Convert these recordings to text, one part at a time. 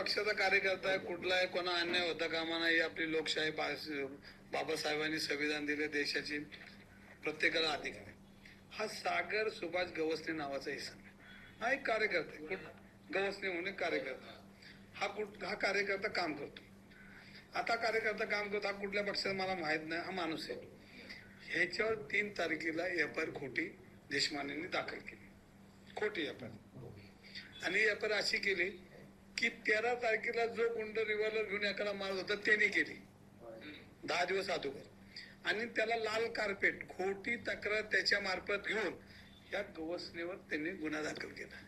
पक्षाचा कार्यकर्ता आहे कुठला आहे कोणा अन्याय होता कामा नाही आपली लोकशाही बाबासाहेबांनी संविधान दिले देशाची प्रत्येकाला अधिकार आहे. हा सागर सुभाष गवसने नावाचा इसम आहे. हा एक कार्यकर्ता आहे. कुठ- गवसने म्हणून कार्यकर्ता हा कुठ हा कार्यकर्ता काम करतो. आता कार्यकर्ता काम करतो हा कुठल्या पक्षाचा मला माहीत नाही हा माणूस आहे. ह्याच्यावर तीन तारखेला एफ आय आर खोटी देशमानेंनी दाखल केली. खोटी एफ आय आर. आणि एफ आय आर अशी केली की तेरा तारखेला जो गुंड रिव्हॉल्वर घेऊन एकाला मारत होता त्याने केली. दहा दिवस अगोदर. आणि त्याला लाल कार्पेट खोटी तक्रार त्याच्या मार्फत घेऊन या गवसनेवर त्यांनी गुन्हा दाखल केला.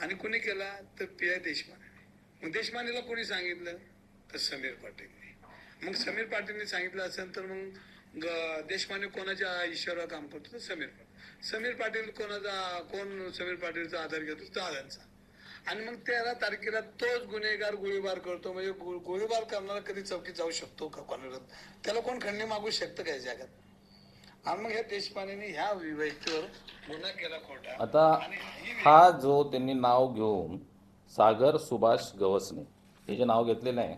आणि कोणी केला? तर पी आय देशमाने. मग देशमानेला कोणी सांगितलं? तर समीर पाटीलने. मग समीर पाटीलने सांगितलं असेल तर मग ग- देशमाने कोणाच्या ईश्वरावर काम करतो? तर समीर पाटील. समीर पाटील कोणाचा कोण समीर पाटीलचा आधार घेतो? दादांचा आणि मग तेरा तारखेला तोच गुन्हेगार गोळीबार करतो. म्हणजे गोळीबार करणारा कधी चौकीत जाऊ शकतो का कोणाला? त्याला कोण खंडणी मागू शकतं काय जगात? आणि मग ह्या देशपांडेने ह्या व्यक्तीवर गुन्हा केला खोटा. आता ही जो त्यांनी नाव घेऊन सागर सुभाष गवसने हे जे नाव घेतलेलं आहे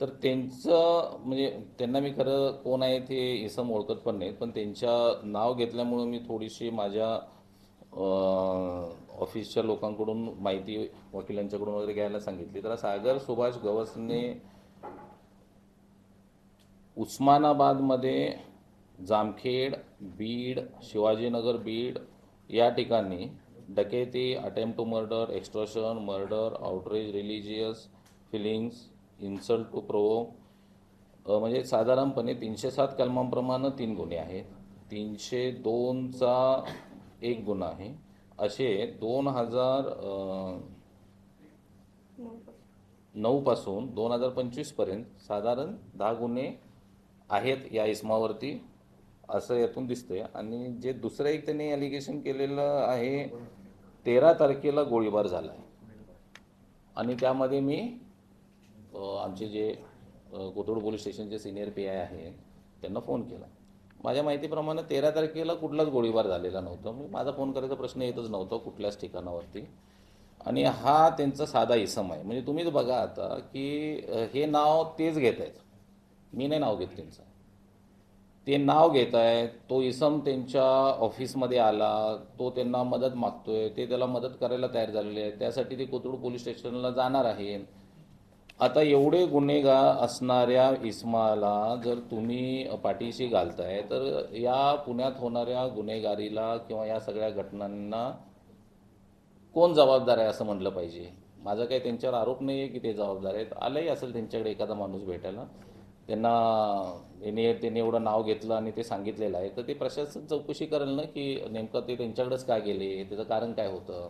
तर त्यांचं म्हणजे त्यांना मी खरं कोण आहे ते इसम ओळखत पण नाहीत पण त्यांच्या नाव घेतल्यामुळं मी थोडीशी माझ्या ऑफिसच्या लोकांकडून माहिती वकिलांच्याकडून वगैरे घ्यायला सांगितली. तर सागर सुभाष गवसने उस्मानाबादमध्ये जामखेड बीड शिवाजीनगर बीड या ठिकाणी dacoity attempt to murder extortion murder outrage religious feelings insult to provoke म्हणजे साधारणपणे तीनशे सात कलमांप्रमाणे तीन गुन्हे आहेत. तीनशे दोनचा एक गुन्हा आहे. असे दोन हजार नऊपासून दोन हजार पंचवीसपर्यंत साधारण दहा गुन्हे आहेत या इस्मावरती असं यातून दिसतंय. आणि जे दुसरं एक त्यांनी ॲलिगेशन केलेलं आहे तेरा तारखेला गोळीबार झाला आहे आणि त्यामध्ये मी आमचे जे कोथरूड पोलीस स्टेशनचे सिनियर पी आय आहे त्यांना फोन केला. माझ्या माहितीप्रमाणे तेरा तारखेला कुठलाच गोळीबार झालेला नव्हता. मी माझा फोन करायचा प्रश्न येतच नव्हता कुठल्याच ठिकाणावरती. आणि हा त्यांचा साधा इसम आहे. म्हणजे तुम्हीच बघा आता की हे नाव तेच घेत आहेत. मी नाही नाव घेत त्यांचं. ते नाव घेत आहेत तो इसम त्यांच्या ऑफिसमध्ये आला तो त्यांना मदत मागतोय ते त्याला मदत करायला तयार झालेले आहेत. त्यासाठी ते कोथरूड पोलीस स्टेशनला जाणार आहे आता एवढे गुन्हेगार असणाऱ्या इस्माला जर तुम्ही पाठीशी घालताय तर या पुण्यात होणाऱ्या गुन्हेगारीला किंवा या सगळ्या घटनांना कोण जबाबदार आहे असं म्हटलं पाहिजे? माझा काही त्यांच्यावर आरोप नाही आहे की ते जबाबदार आहेत. आलंही असेल त्यांच्याकडे एखादा माणूस भेटायला. त्यांना याने त्यांनी एवढं नाव घेतलं आणि ते सांगितलेलं आहे. तर ते प्रशासन चौकशी करेल ना की नेमकं ते त्यांच्याकडेच काय गेले? त्याचं कारण काय होतं?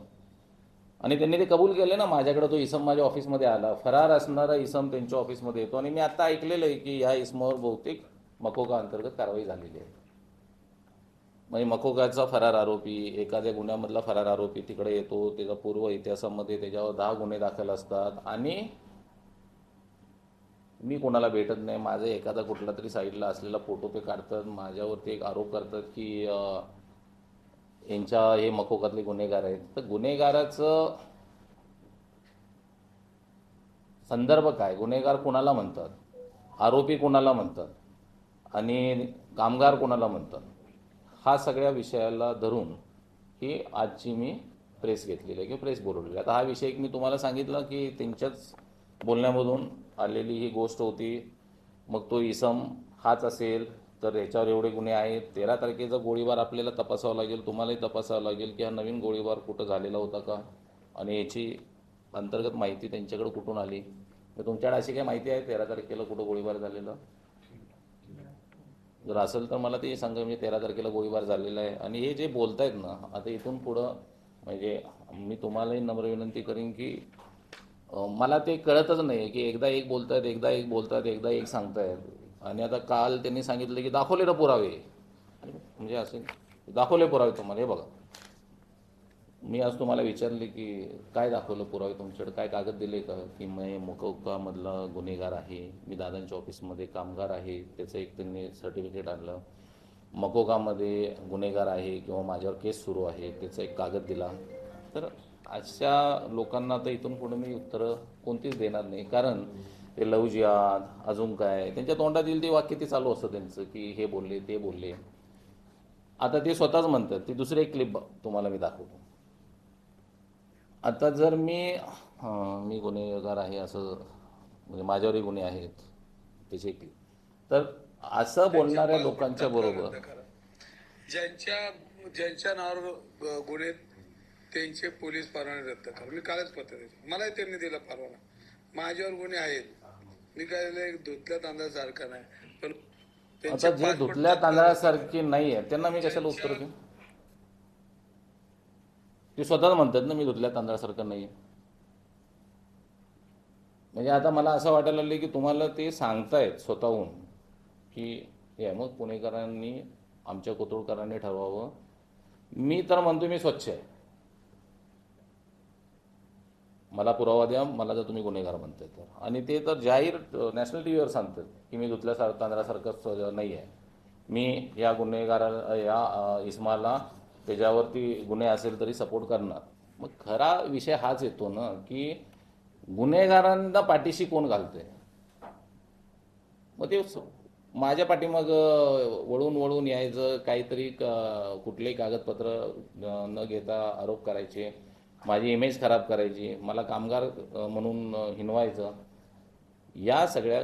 आणि त्यांनी ते कबूल केले ना माझ्याकडे तो इसम माझ्या ऑफिसमध्ये आला. फरार असणारा इसम त्यांच्या ऑफिसमध्ये येतो. आणि मी आता ऐकलेलं आहे की ह्या इसमावर बहुतेक मकोका अंतर्गत कारवाई झालेली आहे. म्हणजे मकोकाचा फरार आरोपी एखाद्या गुन्ह्यामधला फरार आरोपी तिकडे येतो त्याचा पूर्व इतिहासामध्ये त्याच्यावर दहा गुन्हे दाखल असतात. आणि मी कोणाला भेटत नाही माझा एखादा कुठला तरी साईडला असलेला फोटो ते काढतात माझ्यावरती एक आरोप करतात की यांच्या हे मकोकातले गुन्हेगार आहेत. तर गुन्हेगाराचं संदर्भ काय? गुन्हेगार कोणाला म्हणतात? आरोपी कोणाला म्हणतात? आणि कामगार कोणाला म्हणतात? हा सगळ्या विषयाला धरून ही आजची मी प्रेस घेतलेली आहे किंवा प्रेस बोलवलेली आहे. आता हा विषय मी तुम्हाला सांगितला की त्यांच्याच बोलण्यामधून आलेली ही गोष्ट होती. मग तो इसम हाच असेल तर याच्यावर एवढे गुन्हे आहेत. तेरा तारखेचा गोळीबार आपल्याला तपासावा लागेल तुम्हालाही तपासावं लागेल की हा नवीन गोळीबार कुठं झालेला होता का? आणि याची अंतर्गत माहिती त्यांच्याकडे कुठून आली? तर तुमच्याकडे अशी काही माहिती आहे तेरा तारखेला कुठं गोळीबार झालेला? जर असेल तर मला ते सांगा म्हणजे तेरा तारखेला गोळीबार झालेला आहे. आणि हे जे बोलतायत ना आता इथून पुढं म्हणजे मी तुम्हालाही नम्र विनंती करीन की मला ते कळतच नाही की एकदा एक बोलतायत एकदा एक बोलतायत एकदा एक सांगतायत. आणि आता काल त्यांनी सांगितलं की दाखवले ना पुरावे. म्हणजे असे दाखवले पुरावे तुम्हाला. हे बघा. मी आज तुम्हाला विचारले की काय दाखवलं पुरावे तुमच्याकडे? काय कागद दिले का? की मी मोकोकामधला गुन्हेगार आहे. मी दादांच्या ऑफिसमध्ये कामगार आहे. त्याचं एक त्यांनी सर्टिफिकेट आणलं. मकोकामध्ये गुन्हेगार आहे किंवा माझ्यावर केस सुरू आहे. त्याचा एक कागद दिला. तर अशा लोकांना तर इथून पुढे मी उत्तरं कोणतीच देणार नाही. कारण ते लव जिहाद अजून काय? त्यांच्या तोंडात येईल ते वाक्य ते चालू असतं त्यांचं की हे बोलले ते बोलले. आता ते स्वतःच म्हणतात. ती दुसरी एक क्लिप तुम्हाला मी दाखवतो. आता जर मी मी गुन्हेगार आहे असं म्हणजे माझ्यावरही गुन्हे आहेत त्याचे क्लिप तर असं बोलणाऱ्या लोकांच्या बरोबर. ज्यांच्या ज्यांच्या नावावर गुन्हे त्यांचे पोलीस परवाने रद्द करा. मी कालच पत्र मलाही त्यांनी दिला परवाना. माझ्यावर गुन्हे आहेत. मी काय लय धुतल्या तांदळासारखा नाही. पण आता जे धुतल्या तांदळासारखी नाही आहे. त्यांना मी कशाला उत्तर देऊ? ते स्वतःच म्हणतात ना मी धुतल्या तांदळासारखं नाही म्हणजे आता मला असं वाटायला लागलं की तुम्हाला ते सांगतायत स्वतःहून की हे मग पुणेकरांनी आमच्या कोथरूडकरांनी ठरवावं. मी तर म्हणतो मी स्वच्छ आहे. मला पुरावा द्या मला जर तुम्ही गुन्हेगार म्हणताय तर. आणि ते तर जाहीर नॅशनल टी व्हीवर सांगतात की मी धुतल्या सार नाही आहे. मी या गुन्हेगार या इस्माला त्याच्यावरती गुन्हे असेल तरी सपोर्ट करणार. मग खरा विषय हाच येतो ना की गुन्हेगारांना पाठीशी कोण घालते मग ते माझ्या पाठीमाग वळून वळून यायचं काहीतरी क- कुठलेही कागदपत्र न घेता आरोप करायचे. माझी इमेज खराब करायची मला कामगार म्हणून हिनवायचं या सगळ्या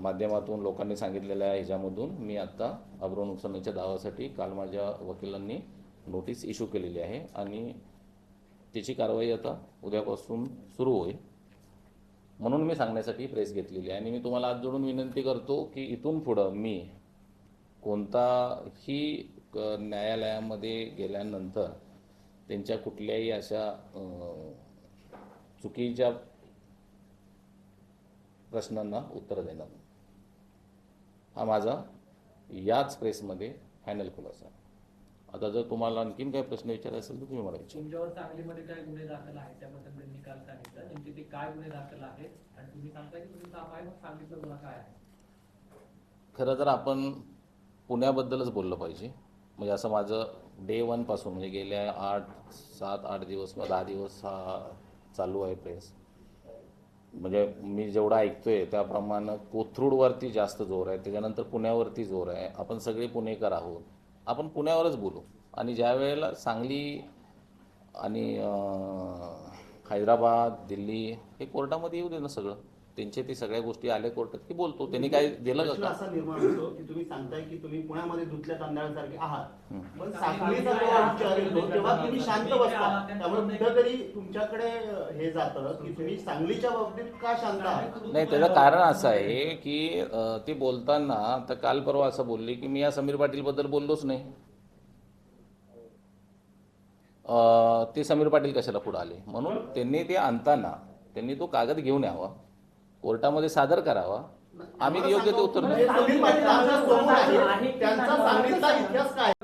माध्यमातून लोकांनी सांगितलेल्या ह्याच्यामधून मी आत्ता अब्रो नुकसानीच्या दावासाठी काल माझ्या वकिलांनी नोटीस इश्यू केलेली आहे आणि त्याची कारवाई आता उद्यापासून सुरू होईल म्हणून मी सांगण्यासाठी प्रेस घेतलेली आहे. आणि मी तुम्हाला आज जोडून विनंती करतो की इथून पुढं मी कोणताही क- न्यायालयामध्ये गेल्यानंतर त्यांच्या कुठल्याही अशा चुकीच्या प्रश्नांना उत्तर देणार. हा माझा याच प्रेसमध्ये फायनल खुलासा. आता जर तुम्हाला आणखीन काही प्रश्न विचारायचे असेल तर तुम्ही मला विचारा. तुमच्यावर सांगलीमध्ये काय गुन्हे दाखल आहेत त्याबद्दल त्यांनी काल सांगितलं. नेमके ते काय गुन्हे दाखल आहेत? आणि तुम्ही सांगताय की तुम्ही साफ आहे मग सांगितलं गुन्हा काय आहे? खरं तर आपण पुण्याबद्दलच बोललं पाहिजे. म्हणजे असं माझं डे वनपासून म्हणजे गेल्या आठ सात आठ दिवस किंवा दहा दिवस हा चालू आहे प्रेस म्हणजे मी जेवढं ऐकतोय त्याप्रमाणे कोथरूडवरती जास्त जोर आहे. त्याच्यानंतर पुण्यावरती जोर आहे. आपण सगळे पुणेकर आहोत. आपण पुण्यावरच बोलू. आणि ज्या वेळेला सांगली आणि हैदराबाद दिल्ली हे कोर्टामध्ये येऊ दे ना सगळं. त्यांचे ते सगळ्या गोष्टी आल्या कोर्टात की बोलतो. त्यांनी काय दिलं प्रश्न का? असा निर्माण होतो की तुम्ही सांगताय की तुम्ही पुण्यामध्ये धुतल्या तांदळासारखे आहात. पण सांगलीचा जेव्हा विचार येतो तेव्हा तुम्ही शांत बसता. त्यामुळे कुठेतरी तुमच्याकडे हे जातं की तुम्ही सांगलीच्या बाबतीत का शांत आहात? नाही त्याचं कारण असं आहे की ते बोलताना तर काल परवा असं बोलले की मी या समीर पाटील बद्दल बोललोच नाही. ते समीर पाटील कशाला पुढे आले? म्हणून त्यांनी ते आणताना त्यांनी तो कागद घेऊन यावा. कोर्टामध्ये सादर करावा. आम्ही योग्य ते उत्तर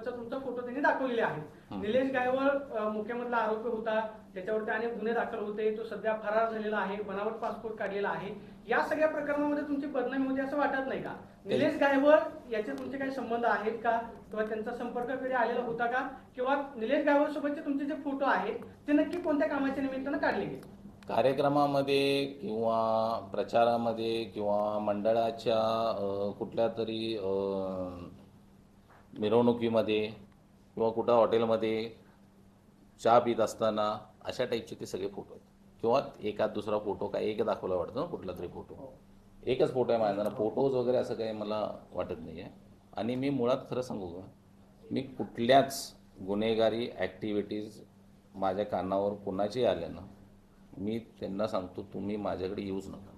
तुमचा फोटो त्यांनी दाखवलेले आहेत निलेश गायवळ मुख्यमंत्री आरोपी होता. त्याच्यावरती अनेक गुन्हे दाखल होते. तो सध्या फरार झालेला आहे. बनावट पासपोर्ट काढलेला आहे. या सगळ्या प्रकरणामध्ये तुमची बदनामी होती असं वाटत नाही का? निलेश गायवळ याचे तुमचे काही संबंध आहेत का? किंवा त्यांचा संपर्क कधी आलेला होता का? किंवा निलेश गायवळ सोबतचे तुमचे जे फोटो आहेत ते नक्की कोणत्या कामाच्या निमित्तानं काढले गेले? कार्यक्रमामध्ये किंवा प्रचारामध्ये किंवा मंडळाच्या कुठल्या तरी मिरवणुकीमध्ये किंवा कुठं हॉटेलमध्ये चहा पित असताना अशा टाईपचे ते सगळे फोटो आहेत. किंवा एकात दुसरा फोटो काय एक दाखवला वाटतं ना कुठला तरी फोटो एकच फोटो आहे माझ्या फोटोज वगैरे असं काही मला वाटत नाही आहे आणि मी मुळात खरं सांगू का मी कुठल्याच गुन्हेगारी ॲक्टिव्हिटीज माझ्या कानावर कुणाची आल्या ना मी त्यांना सांगतो तुम्ही माझ्याकडे येऊच नका.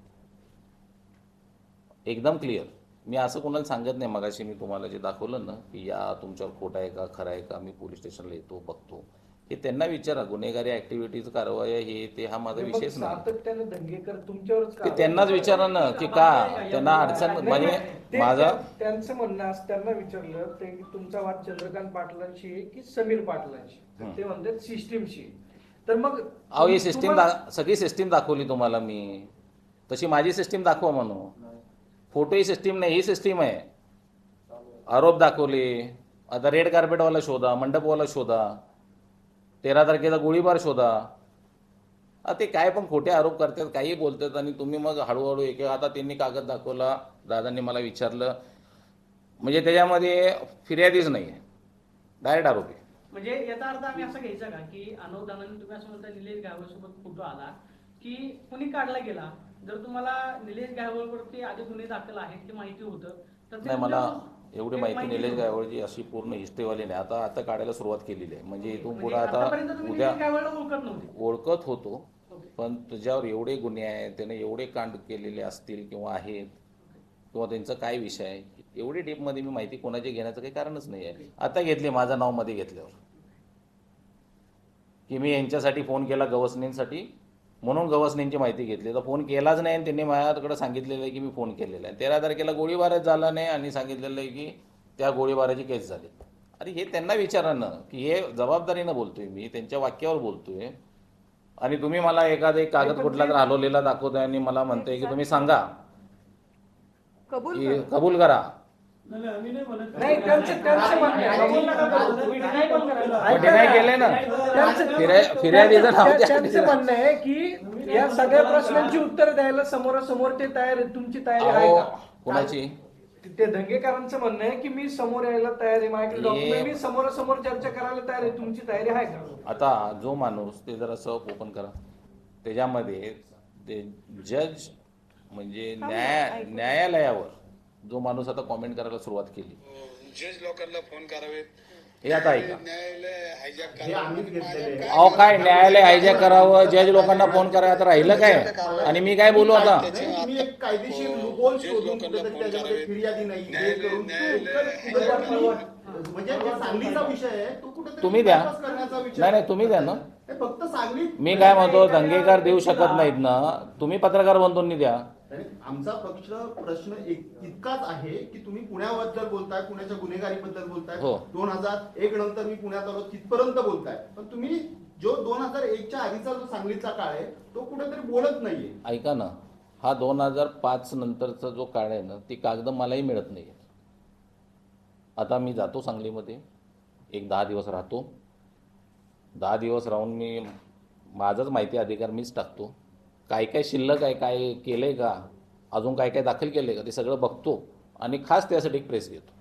एकदम क्लिअर मी असं कोणाला सांगत नाही मगाशी मी तुम्हाला जे दाखवलं ना की या तुमच्यावर खोटं आहे का खरं आहे का मी पोलीस स्टेशनला येतो बघतो. हे त्यांना विचारा गुन्हेगारी ऍक्टिव्हिटीज कारवाया हे ते हा माझा विषयच नाही. त्यांनाच विचारा ना की का त्यांना अडचण म्हणजे माझा त्यांचं म्हणणं असं त्यांना विचारलं ते तुमचा वाद चंद्रकांत पाटलांशी आहे की समीर पाटलांशी ते म्हणतात सिस्टीमशी तर मग अहो ही सिस्टीम तुम्हाला- सगळी सिस्टीम दाखवली तुम्हाला मी. तशी माझी सिस्टीम दाखवा म्हणू. फोटो ही सिस्टीम नाही ही सिस्टीम आहे. आरोप दाखवले. आता रेड कार्पेटवाला शोधा मंडपवाला शोधा. तेरा तारखेचा गोळीबार शोधा. ते काय पण खोटे आरोप करतात काही बोलतात आणि तुम्ही मग हळूहळू एक आता त्यांनी कागद दाखवला दादांनी मला विचारलं. म्हणजे त्याच्यामध्ये फिर्यादीच नाही आहे डायरेक्ट आरोपी. म्हणजे याचा अर्थ आम्ही असं घ्यायचा का की अनवधानाने तुम्ही असं म्हणता निलेश गायवळसोबत फोटो आला की कुणी काढला गेला? जर तुम्हाला निलेश गायवळवरती आधी गुन्हे दाखल आहेत ते माहिती होतं तर ते नाही मला एवढी माहिती निलेश. गायवळची अशी पूर्ण हिस्ट्रीवाली नाही. आता आता काढायला सुरुवात केलेली आहे. म्हणजे इथून म्हणजे पुढे आता तुम्ही उद्या निलेश गायवळला ओळखत नव्हते. ओळखत होतो. पण तुझ्यावर एवढे गुन्हे आहेत त्याने एवढे कांड केलेले असतील किंवा आहेत किंवा त्यांचा काय विषय आहे? एवढी डीपमध्ये मी माहिती कोणाची घेण्याचं काही कारणच नाही आहे. आता घेतली माझं नावमध्ये घेतल्यावर. की मी यांच्यासाठी फोन केला गवसणींसाठी म्हणून गवसणींची माहिती घेतली. तर फोन केलाच नाही आणि त्यांनी माझ्याकडे सांगितलेलं आहे की मी फोन केलेला आहे. तेरा तारखेला गोळीबारच झाला नाही आणि सांगितलेलं आहे की त्या गोळीबाराची केस झाली. अरे हे त्यांना विचारा ना की हे जबाबदारीनं बोलतोय मी त्यांच्या वाक्यावर बोलतोय. आणि तुम्ही मला एखादा एक कागद कुठला तर हलवलेला दाखवताय आणि मला म्हणताय की तुम्ही सांगा. कबूल करा. नाही त्यांचं त्यांचं म्हणणं आहे. कबूल नका करू. तुम्ही deny पण करा. डिनाय केले ना? त्यांचं- फिर्या- त्यांचं म्हणणं आहे की या सगळ्या प्रश्नांची उत्तर द्यायला समोरासमोर ते तयार तुमची तयारी आहे अहो, का? कोणाची? ते धंगेकरांचं म्हणणं आहे की मी समोर यायला तयार आहे. माझ्याकडे हे- डॉक्युमेंट मी समोरासमोर चर्चा करायला तयार आहे. तुमची तयारी आहे का? आता जो माणूस ते जरा सब ओपन करा. त्याच्यामध्ये ते जज म्हणजे न्याय न्यायालयावर जो माणूस आता कॉमेंट करायला सुरुवात केली. जज लोकांना फोन करावेत. हे आता ऐका. न्यायालय हायजॅक हे. अहो काय न्यायालय हायजॅक करावं जज लोकांना फोन करायला आता राहिलं काय आणि मी काय बोलू आता? तुम्ही एक कायदेशीर लूपहोल शोधून कुठेतरी त्याच्यामध्ये फिर्यादी नाही. हे करून कुठेतरी- म्हणजे जे सांगलीचा विषय आहे तो कुठेतरी तुम्ही द्या. करण्याचा नाही नाही तुम्ही द्या ना. हे फक्त सांगली मी काय म्हणतो दंगेकार देऊ शकत नाहीत ना. तुम्ही पत्रकार बंधूंनी द्या. आमचा पक्ष प्रश्न एक- इतकाच आहे की तुम्ही पुण्याबद्दल बोलताय पुण्याच्या गुन्हेगारीबद्दल बोलताय. हो. दोन हजार एक नंतर मी पुण्यात आलो तिथपर्यंत बोलताय. पण तुम्ही जो दोन हजार एकच्या आधीचा जो सांगलीचा काळ आहे तो कुठेतरी बोलत नाहीये. ऐका ना. हा दोन हजार पाच नंतरचा जो काळ आहे ना ती कागद मलाही मिळत नाही आता मी जातो सांगलीमध्ये. एक दहा दिवस राहतो. दहा दिवस राहून मी माझाच माहिती अधिकार मीच टाकतो. काय काय शिल्लक आहे काय केलं आहे का? अजून काय काय दाखल केलं आहे का? ते सगळं बघतो आणि खास त्यासाठी एक प्रेस घेतो.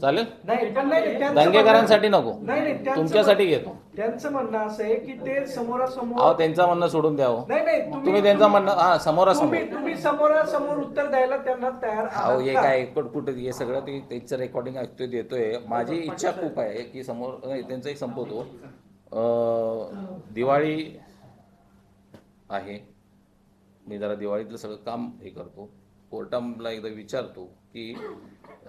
चालेल? दंगेकरांसाठी नको. नाही नाही त्यांचं तुमच्यासाठी घेतो. त्यांचं म्हणणं असं आहे की ते समोरासमोर अहो त्यांचं म्हणणं सोडून द्यावं नाही तुम्ही त्यांचं म्हणणं हा समोरासमोर. तुम्ही समोरासमोर उत्तर द्यायला त्यांना तयार अहो हे? काय कुठं कुठं हे सगळं ते त्याचं रेकॉर्डिंग ऐकतोय देतोय. माझी इच्छा खूप आहे की समोर त्यांचं एक संपवतो. दिवाळी आहे. मी जरा दिवाळीतलं सगळं काम हे करतो. कोर्टाला एकदा विचारतो की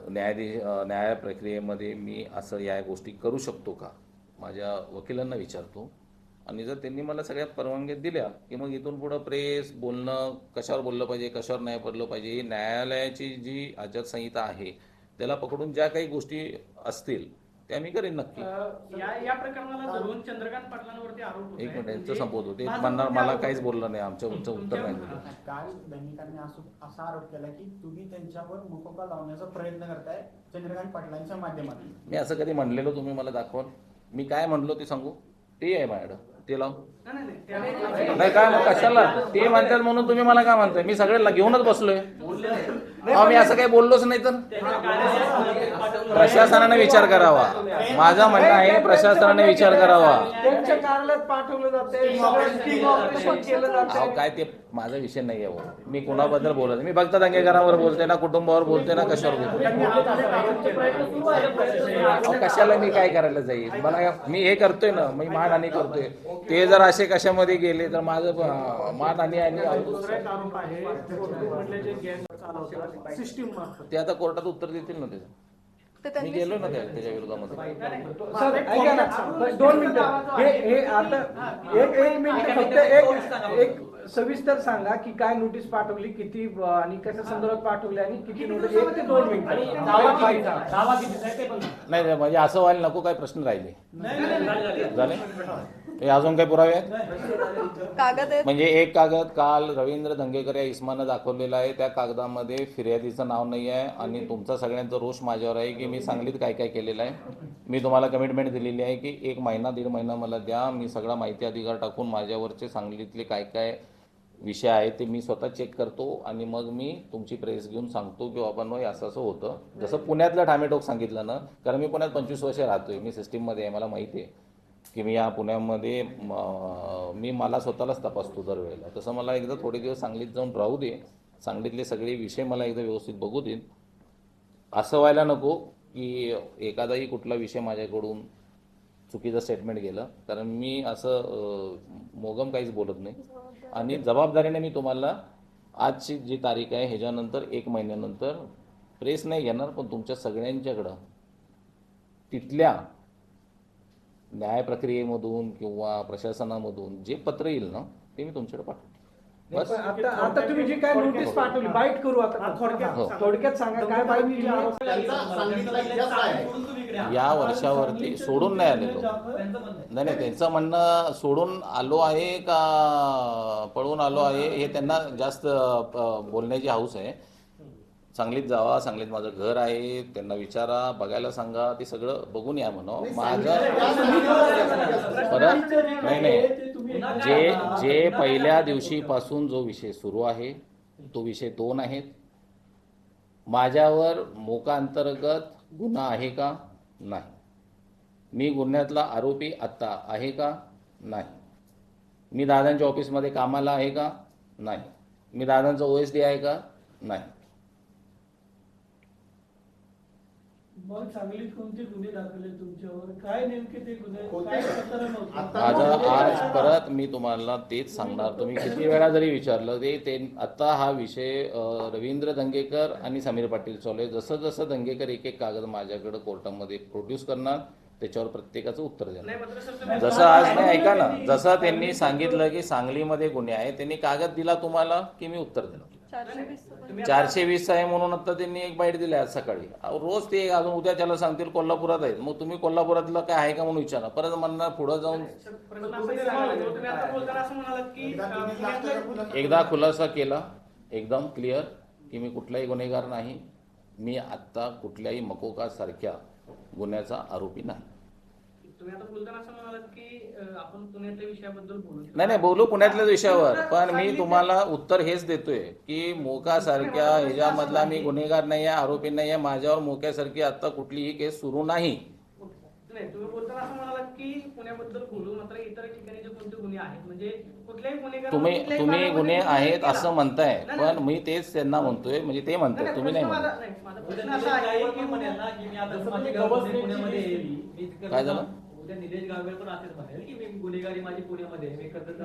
न्यायाधीश न्याय प्रक्रियेमध्ये मी असं या गोष्टी करू शकतो का? माझ्या वकिलांना विचारतो. आणि जर त्यांनी मला सगळ्या परवानग्या दिल्या की मग इथून पुढं प्रेस बोलणं कशावर बोललं पाहिजे कशावर नाही बोललं पाहिजे ही न्यायालयाची जी आचारसंहिता आहे त्याला पकडून ज्या काही गोष्टी असतील त्या मी करेन नक्की. अं, या या प्रकरणाला धरून चंद्रकांत पाटलांवरती आरोप होत एक. मिनिट यांचं संपवतो ते माझं म्हणणार म्हणणं मला काहीच बोललं नाही. आमच्या उत्तर उत्तर नाही दिलं काल दैनिकांनी असं असा आरोप केला की तुम्ही त्यांच्यावर मुकोबा लावण्याचा प्रयत्न करताय चंद्रकांत पाटलांच्या माध्यमातून? मी असं कधी म्हणलेलो तुम्ही मला दाखवाल? मी काय म्हणलो ते सांगू? ते आहे माझ्याकडं. ते लाव. नाही, काय कशाला? ते म्हणतात म्हणून तुम्ही मला काय म्हणताय? मी सगळे घेऊनच बसलोय. मी असं काही बोललोच नाही तर. प्रशासनाने विचार करावा. माझं म्हणणं आहे प्रशासनाने विचार करावा. काय ते माझा विषय नाही आहे हो. मी कोणाबद्दल बोलत नाही. मी फक्त दंगेकरांवर बोलते ना कुटुंबावर बोलते ना कशावर बोलते कशाला मी काय करायला जाईल? मला मी हे करतोय ना मी मानहानी करतोय. ते जर असे कशामध्ये गेले तर माझं मानहानी आणि ते आता कोर्टात उत्तर देतील ना त्याचं. ते मी गेलो ना त्या- त्याच्या विरोधामध्ये. सर ऐका ना बस दोन मिनिटं. हे हे आता एक एक मिनिट फक्त एक एक सविस्तर सांगा की काय नोटीस पाठवली किती आणि कशा संदर्भात पाठवली आणि किती नोटीस एक ते दोन मिनिट? दावा किती? साहेब ते पण नाही नाही, म्हणजे असं व्हायला नको काय प्रश्न राहिले. झाले हे अजून काही पुरावे आहेत? कागद आहेत. म्हणजे एक कागद काल रवींद्र दंगेकर या इस्मानं दाखवलेला आहे. त्या कागदामध्ये फिर्यादीचं नाव नाही आहे आणि तुमचा सगळ्यांचा रोष माझ्यावर आहे की मी सांगलीत काय काय केलेलं आहे. मी तुम्हाला कमिटमेंट दिलेली आहे की एक महिना दीड महिना मला द्या. मी सगळा माहिती अधिकार टाकून माझ्यावरचे सांगलीतले काय काय विषय आहेत ते मी स्वतः चेक करतो आणि मग मी तुमची प्रेस घेऊन सांगतो की बाबा नो असं असं होतं. जसं पुण्यातलं ठामेटोक सांगितलं ना कारण मी पुण्यात पंचवीस वर्ष राहतोय मी सिस्टीममध्ये आहे मला माहिती आहे की मी या पुण्यामध्ये म, मला स्वतःलाच तपासतो दरवेळेला. तसं मला एकदा थोडे दिवस सांगलीत जाऊन राहू दे सांगलीतले सगळे विषय मला एकदा व्यवस्थित बघू देईन असं व्हायला नको की एखादाही कुठला विषय माझ्याकडून चुकीचं स्टेटमेंट गेलं कारण मी असं मोगम काहीच बोलत नाही. आणि जबाबदारीने मी तुम्हाला आजची जी तारीख आहे ह्याच्यानंतर एक महिन्यानंतर प्रेस नाही घेणार पण तुमच्या सगळ्यांच्याकडं तिथल्या न्याय प्रक्रियेमधून किंवा प्रशासनामधून जे पत्र येईल ना ते मी तुमच्याकडे पाठवतो. बस. आता आता तुम्ही जी काय नोटीस पाठवली बाईट करू आता. थोडक्यात थोडक्यात सांगा. काय बाईट या. वर्षावरती सोडून नाही आलेलो. नाही नाही त्यांचं म्हणणं सोडून आलो आहे का पळून आलो आहे हे त्यांना जास्त बोलण्याची हाऊस आहे. सांगलीत जावा सांगलीत माझं घर आहे त्यांना विचारा बघायला सांगा ते सगळं बघून या म्हणून. माझं परत नाही नाही. जे जे पहिल्या दिवशीपासून जो विषय सुरू आहे तो विषय दोन आहेत. माझ्यावर मोका अंतर्गत गुन्हा आहे का? नाही. मी गुन्ह्यातला आरोपी आत्ता आहे का? नाही. मी दादांच्या ऑफिसमध्ये कामाला आहे का? नाही. मी दादांचा ओ एस डी आहे का? नाही. मग सांगलीत कोणते गुन्हे दाखल आहेत तुमच्यावर? काय नेमके ते गुन्हे? कोणते? काय प्रकरण होतं? आता- आज परत मी तुम्हाला तेच सांगणार. तुम्ही किती वेळा जरी विचारलं ते ते आत्ता हा विषय रवींद्र दंगेकर आणि समीर पाटील चालू आहे जसं जसं दंगेकर एक एक कागद माझ्याकडे कोर्टामध्ये प्रोड्यूस करणार त्याच्यावर प्रत्येकाचं उत्तर देणार. जसं आज नाही ऐका ना. जसं त्यांनी सांगितलं की सांगलीमध्ये गुन्हे आहे त्यांनी कागद दिला तुम्हाला की मी उत्तर देणार. चारशे वीस चारशे वीस आहे म्हणून आता त्यांनी एक बाईट दिली आज सकाळी. अहो, रोज ते अजून उद्या त्याला सांगतील कोल्हापुरात आहेत. मग तुम्ही कोल्हापुरातलं काय आहे का म्हणून विचारा. परत म्हणणार पुढं जाऊन एकदा खुलासा- केला. एकदम क्लिअर की मी कुठलाही गुन्हेगार नाही. मी आत्ता कुठल्याही मकोकासारख्या गुन्ह्याचा आरोपी नाही. नाही नाही बोलू पुण्यातल्या विषयावर पण मी तुम्हाला उत्तर हेच देतोय की मोकासारख्या ह्याच्यामधला मी गुन्हेगार नाही आहे आरोपी नाही आहे माझ्यावर मोक्यासारखी आता कुठलीही केस सुरू नाही नाही तुम्ही बोलताना असं म्हणालात की पुण्याबद्दल बोलू मात्र इतर ठिकाणी जे कोणते गुन्हे आहेत म्हणजे कुठल्याही गुन्हेगार तुम्ही गुन्हे आहेत केला. असं म्हणताय नाही, पण. मी तेच त्यांना म्हणतोय म्हणजे ते नाही, तुम्ही नाही म्हणत काय झालं? उद्या निलेश गायकवाड पण असेच म्हणेल की मी गुन्हेगारी माझी पुण्यामध्ये. मी कर्जत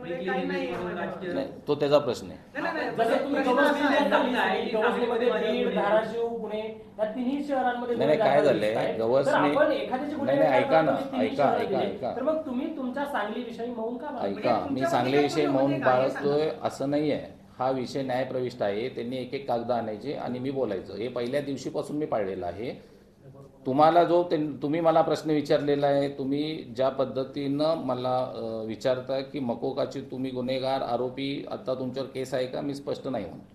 मी काही नाही म्हणून. राजकीय- नाही तो त्याचा प्रश्न आहे नाही, नाही, नाही, जसं तुम्ही प्रश्न असा आहे- सांगितलं आहे की गवसणीमध्ये सांगलीमध्ये बीड धाराशिव पुणे या तिन्ही शहरांमध्ये नाही, नाही, गुन्हे काय दाखल झालंय, दिसत आहेत. गवसणी- तर आपण एखाद्याचे गुन्हे नाही, नाही, दाखल ऐका ना, करून तिन्ही ऐका, शहरात ऐका, दिले. ऐका. तर मग तुम्ही तुमच्या सांगली विषयी मौन का बाळगता? ऐका मी तुमच्या सांगलीविषयी मौन आहे बाळगतोय असं नाही आहे हा विषय न्यायप्रविष्ट आहे त्यांनी एक एक कागद आणायचे आणि मी बोलायचं हे पहिल्या दिवशीपासून मी पाळलेलं आहे तुम्हाला जो ते- तुम्ही मला प्रश्न विचारलेला आहे तुम्ही ज्या पद्धतीनं मला विचारता की मकोकाची तुम्ही गुन्हेगार आरोपी आता तुमच्यावर केस आहे का? मी स्पष्ट नाही म्हणतो.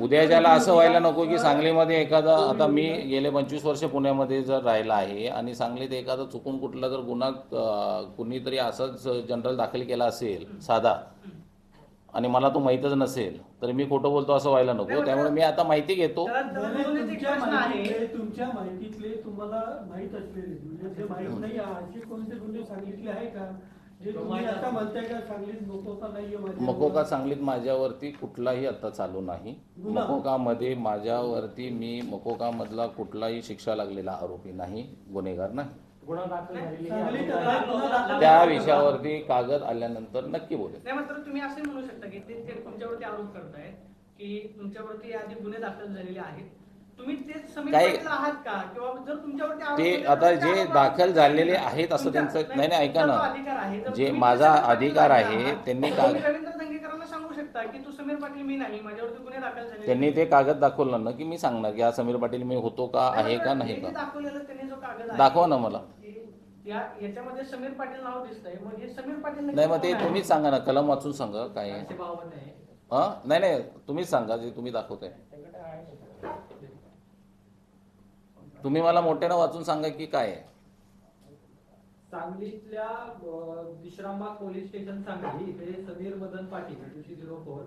उद्या ज्याला असं व्हायला नको की सांगलीमध्ये एखादा आता मी गेले पंचवीस वर्ष पुण्यामध्ये जर राहिला आहे आणि सांगलीत एखादा चुकून कुठला जर गुन्हा कुणीतरी असाच जनरल दाखल केला असेल साधा आणि मला तो माहीतच नसेल तर मी खोटं बोलतो असं व्हायला नको. त्यामुळे मी आता माहिती घेतो. म्हणजे तुमच्या माहितीतले तुम्हाला माहीत असलेले. म्हणजे जे माहीत नाही असे कोणते गुन्हे सांगितले आहे का? जे तुम्ही आता म्हणताय का सांगलीत मकोका नाहीये माझ्या मकोका सांगलीत माझ्यावरती? कुठलाही आता चालू नाही. मकोकामध्ये माझ्यावरती मी मकोकामधला कुठलाही शिक्षा लागलेला आरोपी नाही गुन्हेगार नाही. गुन्हा दाखल झालेले त्या विषयावरती कागद आल्यानंतर नक्की बोलेल. नाही मात्र तुम्ही असं म्हणू शकता की ते ते तुमच्यावरती आरोप करतायत की तुमच्यावरती आधी गुन्हे दाखल झालेले आहेत. ते आता जे दाखल झालेले आहेत असं त्यांचं नाही नाही ऐका ना. जे माझा अधिकार आहे त्यांनी का दंगेकरांना सांगू शकता की तू समीर पाटील मी नाही माझ्यावरती गुन्हे दाखल झाले त्यांनी ते कागद दाखवलं ना की मी सांगणार की हा समीर पाटील मी होतो का आहे का नाही का? दाखवलेलं त्यांनी जो कागद आहे, दाखवा ना मला. या याच्यामध्ये समीर पाटील नाव दिसतंय. मग हे समीर पाटील नक्की नाही मग ते कोण आहे? तुम्हीच सांगा ना कलम वाचून सांगा काय आहे. हा? नाही नाही तुम्हीच सांगा जे तुम्ही दाखवताय. तुम्ही मला मोठ्यानं वाचून सांगा की काय आहे. सांगलीतल्या विश्रामबाग पोलीस स्टेशन सांगली इथे Sameer Madan Patil two zero four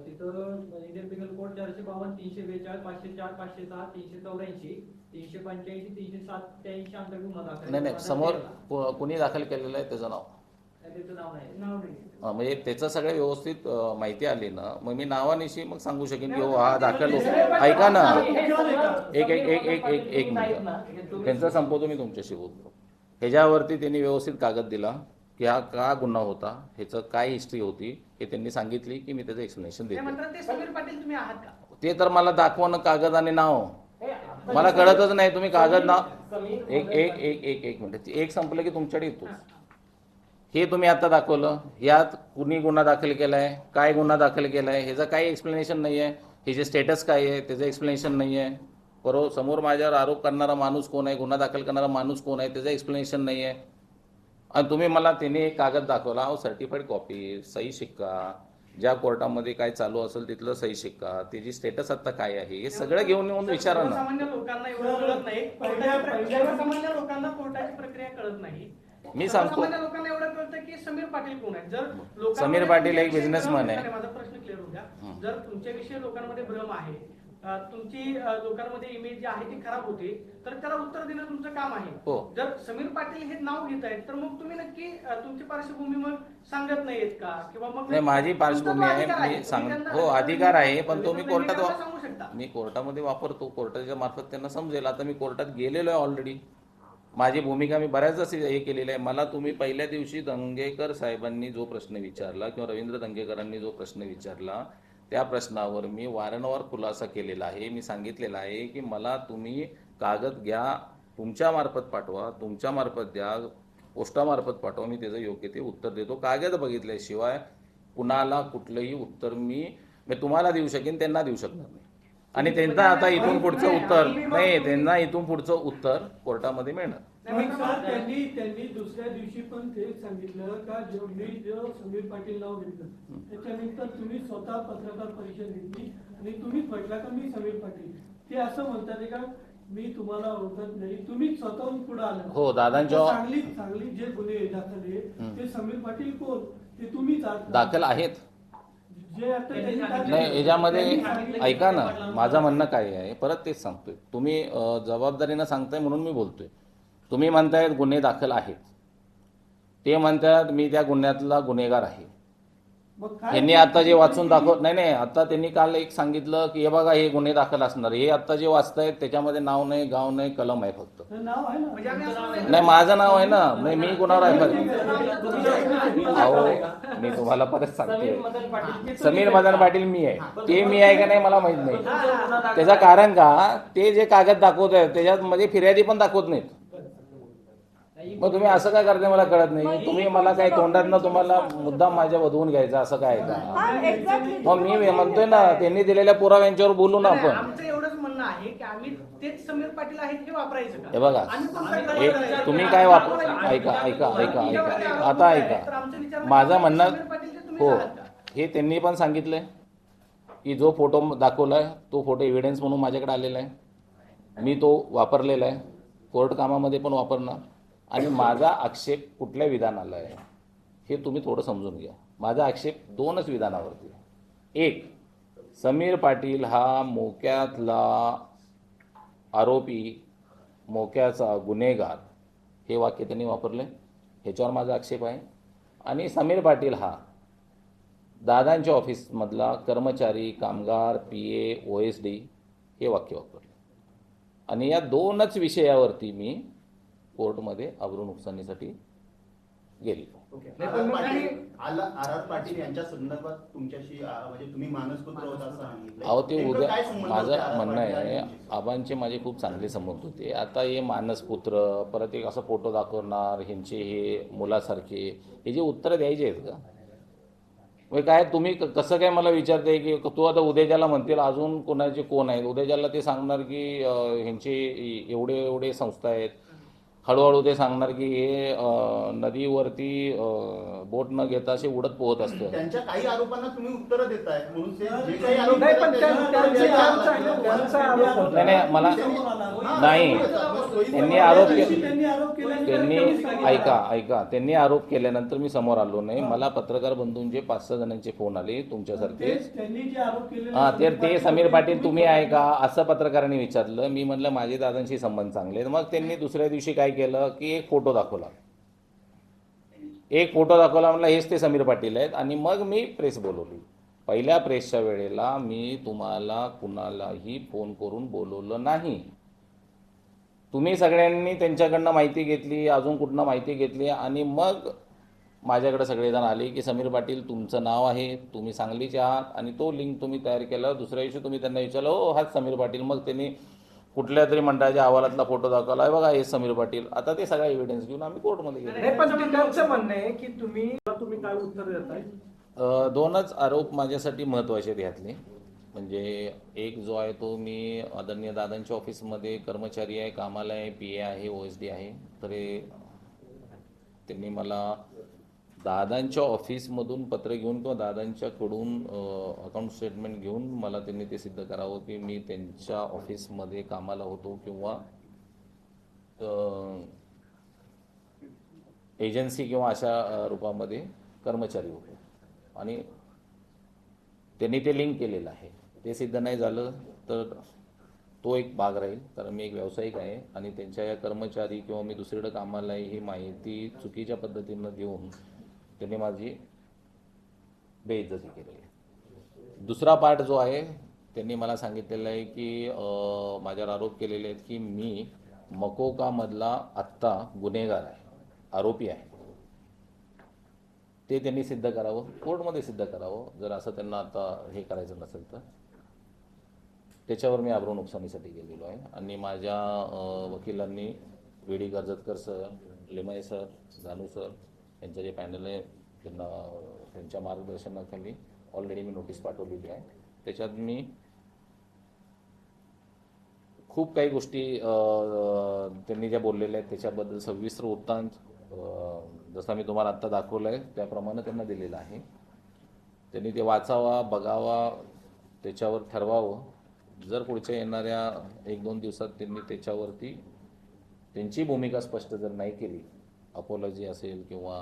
तिथं इंडियन पिनल कोड चारशे बावन्न तीनशे बेचाळीस पाचशे चार पाचशे सहा तीनशे चौऱ्याऐंशी तीनशे पंच्याऐंशी तीनशे सत्याऐंशी अंतर्गत गुन्हा दाखल. नाही नाही समोर कोणी दाखल केलेलं आहे त्याचं नाव नाही, त्याचं नाव नाही नाव नाही हा, म्हणजे त्याचं सगळं व्यवस्थित माहिती आली ना मग मी नावानिशी मग सांगू शकेन की हो हा दाखल हो- ऐका ना एक एक एक एक एक एक मिनिट त्यांचं संपवतो मी तुमच्याशी बोलतो ह्याच्यावरती त्यांनी व्यवस्थित कागद दिला की हा का गुन्हा होता ह्याचं काय हिस्ट्री होती हे त्यांनी सांगितली की मी त्याचं एक्सप्लेनेशन देतो. ते समीर पाटील तुम्ही आहात का? ते तर मला दाखवा ना कागद आणि नाव. मला कळतच नाही तुम्ही कागद नाव एक एक एक एक एक मिनिट. एक संपलं की तुमच्याकडे येतोच. हे तुम्ही आता दाखवलं. यात कुणी गुन्हा दाखल केलाय काय गुन्हा दाखल केलाय ह्याचं काही एक्सप्लेनेशन नाही आहे ह्याचे स्टेटस काय आहे त्याचं एक्सप्लेनेशन नाही आहे बरोबर समोर माझ्यावर आरोप करणारा माणूस कोण आहे गुन्हा दाखल करणारा माणूस कोण आहे त्याचं एक्सप्लेनेशन नाही आहे. आणि तुम्ही मला त्याने एक कागद दाखवला अहो सर्टिफाईड कॉपी सही शिक्का. ज्या कोर्टामध्ये काय चालू असेल तिथलं सही शिक्का. त्याची स्टेटस आता काय आहे हे सगळं घेऊन येऊन विचारा ना. सामान्य लोकांना एवढं कळत नाही. पहिल्या- पहिल्या- सामान्य लोकांना कोर्टाची प्रक्रिया कळत नाही. मी सांगतो. सामान्य लोकांना एवढं कळतं की समीर पाटील कोण आहेत? जर लोकांमध्ये समीर पाटील एक businessman भ्रम- आहे. नाही, माझा प्रश्न क्लिअर होऊ द्या. जर तुमच्याविषयी लोकांमध्ये भ्रम आहे तुमची लोकांमध्ये इमेज जी आहे ती खराब होते. तर त्याला उत्तर देणं तुमचं काम आहे. हो. जर समीर पाटील हे नाव घेत आहेत तर मग तुम्ही नक्की तुमची पार्श्वभूमी मग सांगत नाहीत का? किंवा मग नाही माझी पार्श्वभूमी आहे मी सांग हो अधिकार आहे पण तो मी तुम्ही कोर्टात सांगू शकता. मी कोर्टामध्ये वापरतो. कोर्टाच्या मार्फत त्यांना समजेल. आता मी कोर्टात गेलेलो आहे ऑलरेडी माझी भूमिका मी बऱ्याच असे हे केलेली आहे. मला तुम्ही पहिल्या दिवशी दंगेकर साहेबांनी जो प्रश्न विचारला किंवा रवींद्र दंगेकरांनी जो प्रश्न विचारला त्या प्रश्नावर मी वारंवार खुलासा केलेला आहे. मी सांगितलेलं आहे की मला तुम्ही कागद घ्या तुमच्या मार्फत पाठवा तुमच्या मार्फत द्या पोस्टामार्फत पाठवा मी त्याचं योग्य ते उत्तर देतो. कागद बघितल्याशिवाय कुणाला कुठलंही उत्तर मी मी तुम्हाला देऊ शकेन त्यांना देऊ शकणार नाही. आणि त्यांना आता इथून पुढचं उत्तर नाही. त्यांना इथून पुढचं उत्तर कोर्टामध्ये मिळणार. त्यांनी त्यांनी दुसऱ्या दिवशी पण तेच सांगितलं का जो मी जो समीर पाटील नाव घेतलं त्याच्यानंतर तुम्ही स्वतः पत्रकार परिषद घेतली आणि तुम्हीच म्हटलं का मी समीर पाटील? ते असं म्हणतात का मी तुम्हाला ओळखत नाही तुम्ही स्वतःहून पुढे आला. हो, दादांच्या- सांगली सांगली जे गुन्हे दाखल आहे ते समीर पाटील कोण? ते तुम्हीच आहात. दाखल आहेत. नाही याच्यामध्ये ऐका ना माझं म्हणणं काय आहे परत तेच सांगतोय. तुम्ही जबाबदारीनं सांगताय म्हणून मी बोलतोय. तुम्ही म्हणतायत गुन्हे दाखल आहेत. ते म्हणतात मी त्या गुन्ह्यातला गुन्हेगार आहे. मग काय- यांनी आता जे वाचून दाखव नाही नाही आता त्यांनी काल एक सांगितलं की हे बघा हे गुन्हे दाखल असणार हे आता जे वाचतायत त्याच्यामध्ये नाव नाही गाव नाही कलम आहे फक्त. नाव आहे ना? म्हणजे नाही माझं नाव आहे ना. नाही मी कुणावर आहे अहो मी तुम्हाला परत सांगते. समीर मदन पाटील मी आहे. ते मी आहे का नाही मला माहीत नाही. त्याचं कारण का? ते जे कागद दाखवत आहेत त्याच्यात मध्ये फिर्यादी पण दाखवत नाहीत. मग तुम्ही असं काय करताय मला कळत नाही. तुम्ही मला काय तोंडातनं तुम्हाला मुद्दाम माझ्या वधवून घ्यायचा असं काय आहे का? हा मग मी म्हणतोय ना त्यांनी दिलेल्या पुराव्यांच्यावर बोलू ना आपण. आमचं एवढंच म्हणणं आहे की आम्ही तेच समीर पाटील आहेत हे हे बघा? तुम्ही काय वापर ऐका ऐका ऐका ऐका आता ऐका. विचार माझं म्हणणं हो? हे त्यांनी पण सांगितलंय की जो फोटो दाखवलाय तो फोटो एव्हिडन्स म्हणून माझ्याकडे आलेला आहे. मी तो वापरलेला आहे. कोर्ट कामामध्ये पण वापरणार. आणि माझा आक्षेप कुठल्या विधानाला आहे हे तुम्ही थोडं समजून घ्या. माझा आक्षेप दोनच विधानावरती आहे. एक समीर पाटील हा मोक्यातला आरोपी मोक्याचा गुन्हेगार हे वाक्य त्यांनी वापरले ह्याच्यावर माझा आक्षेप आहे. आणि समीर पाटील हा दादांच्या ऑफिसमधला कर्मचारी कामगार P A O S D हे वाक्य वापरले आणि या दोनच विषयावरती मी कोर्टमध्ये अब्रू नुकसानीसाठी गेली. पाटील यांच्या संदर्भात तुमच्याशी म्हणजे तुम्ही मानसपुत्र होता असं सांगितलं अहो ते उद्या माझं म्हणणं आहे? आबांचे माझे खूप चांगले संबंध होते. आता हे मानसपुत्र परत एक असं फोटो दाखवणार ह्यांचे हे मुलासारखे हे जे उत्तरं द्यायचे आहेत का? म्हणजे काय तुम्ही क- कसं काय मला विचारते की तू आता उद्याच्याला म्हणतील अजून कोणाचे कोण आहेत? उद्याच्याला ते सांगणार की ह्यांचे एवढे एवढे संस्था आहेत. हळूहळू ते सांगणार की हे नदीवरती बोट न घेता असे उडत पोहत असतं. त्यांच्या काही आरोपांना तुम्ही उत्तरं देताय. म्हणून ते जे काही आरोप नाही पण करतात, त्या- त्याची उत्तरं त्यांचा द्यायला त्यांचा- त्यांचा आरोप होता. नाही नाही मला नाही. त्यांनी. आरोप केले. त्यांनी आरोप केल्यानंतर त्यांनी त्यांनी सांगितलं. ऐका ऐका. त्यांनी आरोप केल्यानंतर मी समोर आलो नाही. मला पत्रकार बंधूंचे पाच सहा जणांचे फोन आले तुमच्यासारखे. तेच त्यांनी जे आरोप केले हा ते ते समीर पाटील तुम्ही आहे का असं पत्रकारांनी विचारलं. मी म्हणलं माझे दादांशी संबंध चांगले आहेत. मग त्यांनी दुसऱ्या दिवशी काय केलं की एक फोटो दाखवला. एक फोटो दाखवला म्हटलं हेच ते समीर पाटील आहेत. आणि मग मी प्रेस बोलवली. पहिल्या प्रेसच्या वेळेला मी तुम्हाला कुणालाही फोन करून बोलवलं नाही. तुम्ही सगळ्यांनी त्यांच्याकडनं माहिती घेतली अजून कुठनं माहिती घेतली आणि मग माझ्याकडे सगळेजण आले की समीर पाटील तुमचं नाव आहे तुम्ही सांगलीचे आहात आणि तो लिंक तुम्ही तयार केला दुसऱ्या दिवशी तुम्ही त्यांना विचारलं हो हाच समीर पाटील. मग त्यांनी कुठल्या तरी मंडळाच्या अहवालातला फोटो दाखवला. आहे बघा हे समीर पाटील. आता ते सगळा एव्हिडन्स घेऊन आम्ही कोर्टमध्ये गेलो. म्हणणं आहे की तुम्ही तुम्ही काय उत्तर देताय? दोनच आरोप माझ्यासाठी महत्त्वाचे ह्यातले म्हणजे एक जो आहे तो मी आदरणीय दादांच्या ऑफिसमध्ये कर्मचारी आहे कामाला आहे पी ए आहे ओ एस डी आहे. तर त्यांनी मला दादांच्या ऑफिसमधून पत्र घेऊन किंवा दादांच्याकडून अकाउंट स्टेटमेंट घेऊन मला त्यांनी ते सिद्ध करावं की मी त्यांच्या ऑफिसमध्ये कामाला होतो किंवा एजन्सी किंवा अशा रूपामध्ये कर्मचारी होतो. आणि त्यांनी ते लिंक केलेलं आहे. ते सिद्ध नाही झालं तर तो एक भाग राहील. कारण मी एक व्यावसायिक आहे आणि त्यांच्या या कर्मचारी किंवा मी दुसरीकडे कामाला ही माहिती चुकीच्या पद्धतीनं देऊन त्यांनी माझी बेइज्जती केलेली आहे. दुसरा पार्ट जो आहे त्यांनी मला सांगितलेलं आहे की माझ्यावर आरोप केलेले आहेत की मी मकोकामधला आत्ता गुन्हेगार आहे आरोपी आहे. ते त्यांनी सिद्ध करावं कोर्टमध्ये सिद्ध करावं जर असं त्यांना आता हे करायचं नसेल तर. त्याच्यावर मी आब्रू नुकसानीसाठी गेलेलो आहे. आणि माझ्या वकिलांनी वेडी गरजतकर Karjatkar sir Limaye sir Janu sir यांचं जे पॅनल आहे त्यांना त्यांच्या मार्गदर्शनाखाली ऑलरेडी मी नोटीस पाठवलेली आहे. त्याच्यात मी खूप काही गोष्टी त्यांनी ज्या बोललेल्या आहेत त्याच्याबद्दल सविस्तर वृत्तांत जसा मी तुम्हाला आत्ता दाखवलं आहे त्याप्रमाणे त्यांना दिलेलं आहे. त्यांनी ते वाचावा बघावा त्याच्यावर ठरवावं. जर पुढच्या येणाऱ्या एक दोन दिवसात त्यांनी त्याच्यावरती त्यांची भूमिका स्पष्ट जर नाही केली अपोलॉजी असेल किंवा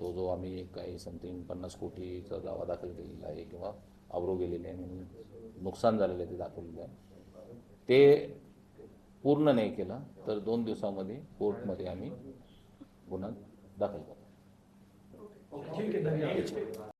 तो जो आम्ही काही समथिंग पन्नास कोटीचा दावा दाखल केलेला आहे किंवा आवरो गेलेले आहे नुकसान झालेलं आहे ते दाखवलेलं आहे. ते पूर्ण नाही केलं तर दोन दिवसामध्ये कोर्टमध्ये आम्ही गुन्हा दाखल करू ठीक आहे धन्यवाद.